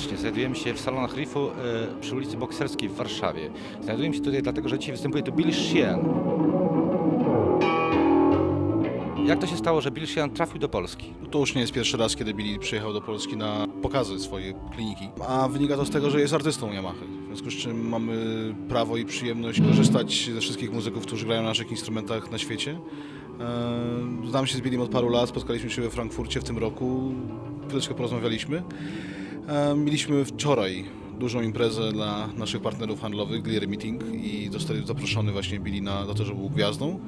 serdecznie. Znajdujemy się w salonach Riffu e, przy ulicy Bokserskiej w Warszawie. Znajdujemy się tutaj dlatego, że dzisiaj występuje tu Bill Sheehan. Jak to się stało, że Bill Sheehan trafił do Polski? To już nie jest pierwszy raz, kiedy Billy przyjechał do Polski na pokazy swojej kliniki. A wynika to z tego, że jest artystą Yamaha. W związku z czym mamy prawo i przyjemność korzystać ze wszystkich muzyków, którzy grają na naszych instrumentach na świecie. E, Znam się z Billym od paru lat, spotkaliśmy się we Frankfurcie w tym roku, chwileczkę porozmawialiśmy. E, Mieliśmy wczoraj dużą imprezę dla naszych partnerów handlowych, Gliry Meeting i został zaproszony właśnie Billy na, na to, że był gwiazdą.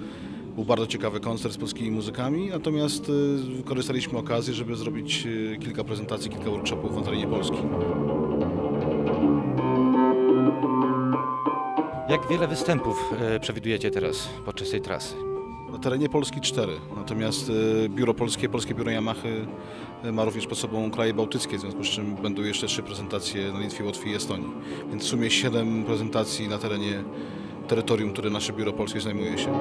Był bardzo ciekawy koncert z polskimi muzykami, natomiast y, wykorzystaliśmy okazję, żeby zrobić y, kilka prezentacji, kilka workshopów w terenie Polski. Jak wiele występów e, przewidujecie teraz podczas tej trasy? Na terenie Polski cztery, natomiast y, biuro polskie, polskie biuro Yamaha y, ma również pod sobą kraje bałtyckie, w związku z czym będą jeszcze trzy prezentacje na Litwie, Łotwie i Estonii. Więc w sumie siedem prezentacji na terenie terytorium, które nasze biuro polskie zajmuje się.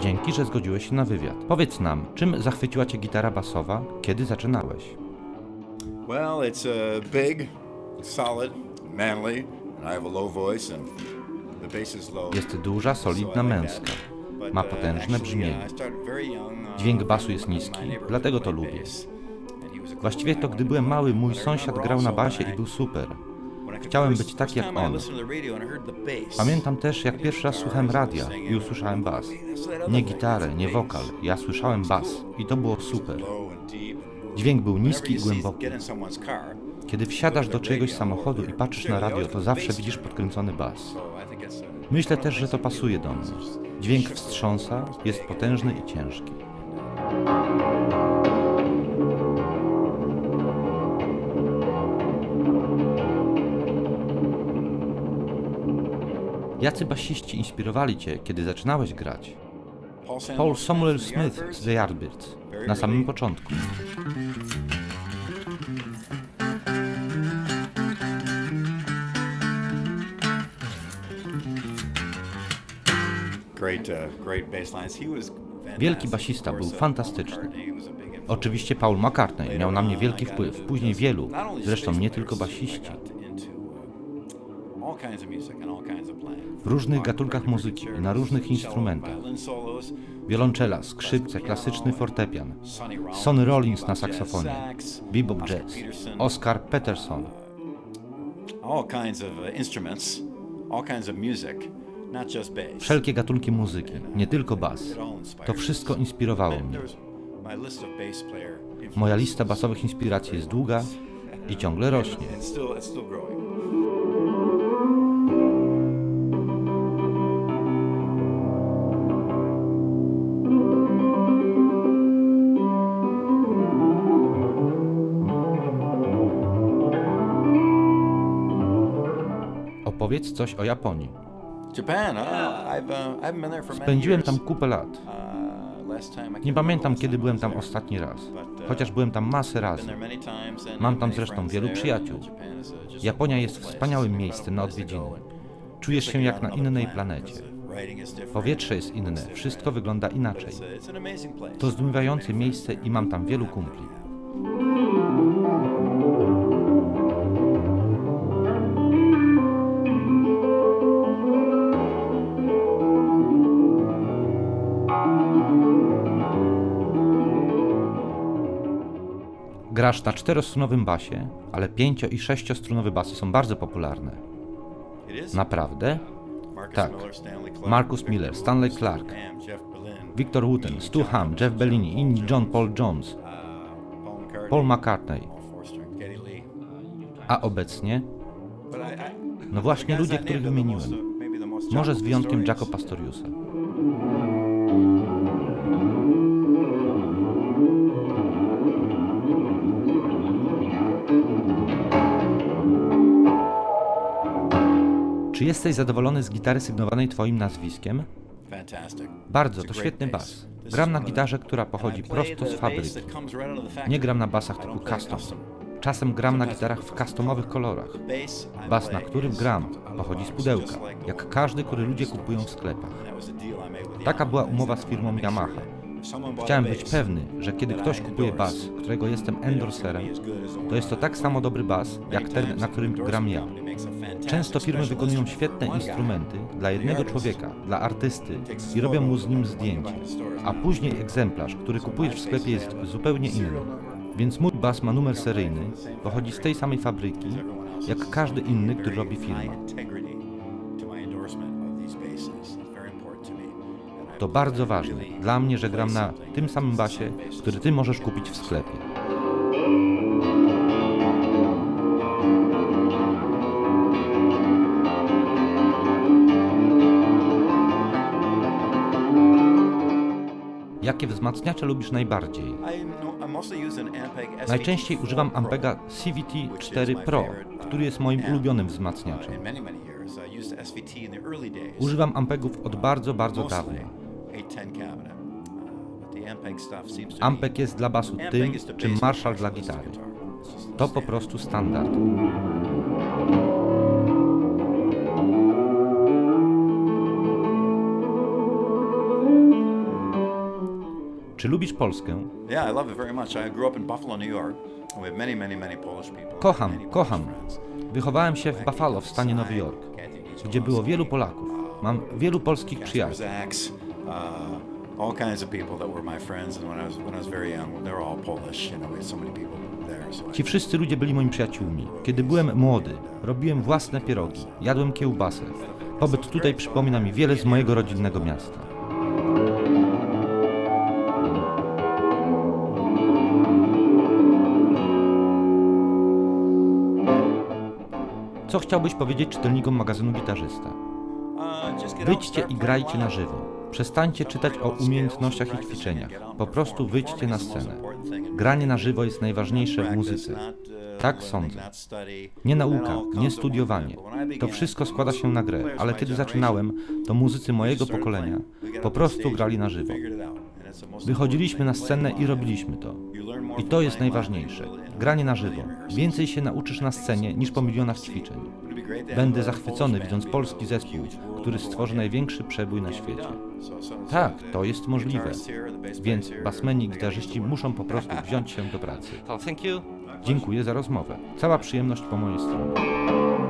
Dzięki, że zgodziłeś się na wywiad. Powiedz nam, czym zachwyciła Cię gitara basowa, kiedy zaczynałeś? Well, it's uh, big, solid, manly, and I have a low voice, and the bass is low. Jest duża, solidna, męska. Ma uh, potężne brzmienie. uh, Dźwięk basu jest niski, dlatego to lubię. Właściwie to gdy byłem mały, mój sąsiad grał na basie i był super. Chciałem być tak jak on. Pamiętam też, jak pierwszy raz słuchałem radia i usłyszałem bas. Nie gitarę, nie wokal, ja słyszałem bas i to było super. Dźwięk był niski i głęboki. Kiedy wsiadasz do czyjegoś samochodu i patrzysz na radio, to zawsze widzisz podkręcony bas. Myślę też, że to pasuje do mnie. Dźwięk wstrząsa, jest potężny i ciężki. Jacy basiści inspirowali Cię, kiedy zaczynałeś grać? Paul Samuel Smith z The Yardbirds, na samym początku. Uh. Wielki basista, był fantastyczny. Oczywiście Paul McCartney miał na mnie wielki wpływ, później wielu, zresztą nie tylko basiści. W różnych gatunkach muzyki i na różnych instrumentach. Wiolonczela, skrzypce, klasyczny fortepian, Sonny Rollins, na saksofonie, bebop jazz, Oscar Peterson. uh. Wszelkie gatunki muzyki, nie tylko bas. To wszystko inspirowało mnie. Moja lista basowych inspiracji jest długa i ciągle rośnie. Opowiedz coś o Japonii. Japan, uh, Spędziłem tam kupę lat. Uh, Nie pamiętam, kiedy byłem tam ostatni raz. Uh, Chociaż byłem tam masę razy. Mam tam zresztą wielu przyjaciół. Japonia jest wspaniałym miejscem na odwiedziny. Czujesz się jak na innej planecie. Powietrze jest inne, wszystko wygląda inaczej. To zdumiewające miejsce i mam tam wielu kumpli. Grasz na czterostrunowym basie, ale pięcio- i sześciostrunowe basy są bardzo popularne. Naprawdę? Tak. Marcus Miller, Stanley Clark, Victor Wooten, Stu Hamm, Jeff Bellini, inni John Paul Jones, uh, Paul McCartney, a obecnie, no właśnie ludzie, których wymieniłem. Może z wyjątkiem. Jaco Pastoriusa. Czy jesteś zadowolony z gitary sygnowanej Twoim nazwiskiem? Bardzo, to świetny bas. Gram na gitarze, która pochodzi prosto z fabryki. Nie gram na basach typu custom. Czasem gram na gitarach w customowych kolorach. Bas, na którym gram, pochodzi z pudełka, jak każdy, który ludzie kupują w sklepach. Taka była umowa z firmą Yamaha. Chciałem być pewny, że kiedy ktoś kupuje bas, którego jestem endorserem, to jest to tak samo dobry bas, jak ten, na którym gram ja. Często firmy wykonują świetne instrumenty dla jednego człowieka, dla artysty i robią mu z nim zdjęcie, a później egzemplarz, który kupujesz w sklepie jest zupełnie inny. Więc mój bas ma numer seryjny, pochodzi z tej samej fabryki, jak każdy inny, który robi firma. To bardzo ważne dla mnie, że gram na tym samym basie, który ty możesz kupić w sklepie. Jakie wzmacniacze lubisz najbardziej? Najczęściej używam Ampega CVT 4 Pro, który jest moim ulubionym wzmacniaczem. Używam Ampegów od bardzo, bardzo dawna. Ampeg jest dla basu tym, czym Marshall dla gitary. To po prostu standard. Czy lubisz Polskę? Kocham, kocham. Wychowałem się w Buffalo w stanie Nowy Jork, gdzie było wielu Polaków. Mam wielu polskich przyjaciół. Uh, all kinds of people that were my friends. And when I was when I was very young, they were all Polish. You know, we had so many people there. So I- Ci wszyscy ludzie byli moimi przyjaciółmi. Kiedy byłem młody, robiłem własne pierogi, jadłem kiełbasę. Pobyt tutaj przypomina mi wiele z mojego rodzinnego miasta. Co chciałbyś powiedzieć czytelnikom magazynu Gitarzysta? Uh, Wyjdźcie i grajcie na żywo. Przestańcie czytać o umiejętnościach i ćwiczeniach. Po prostu wyjdźcie na scenę. Granie na żywo jest najważniejsze w muzyce. Tak sądzę. Nie nauka, nie studiowanie. To wszystko składa się na grę, ale kiedy zaczynałem, to muzycy mojego pokolenia po prostu grali na żywo. Wychodziliśmy na scenę i robiliśmy to. I to jest najważniejsze. Granie na żywo. Więcej się nauczysz na scenie niż po milionach ćwiczeń. Będę zachwycony widząc polski zespół, który stworzy największy przebój na świecie. Tak, to jest możliwe. Więc basmeni i gitarzyści muszą po prostu wziąć się do pracy. You. Dziękuję za rozmowę. Cała przyjemność po mojej stronie.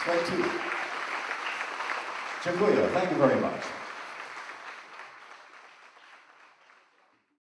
Straight. Dziękuję. Thank you very much.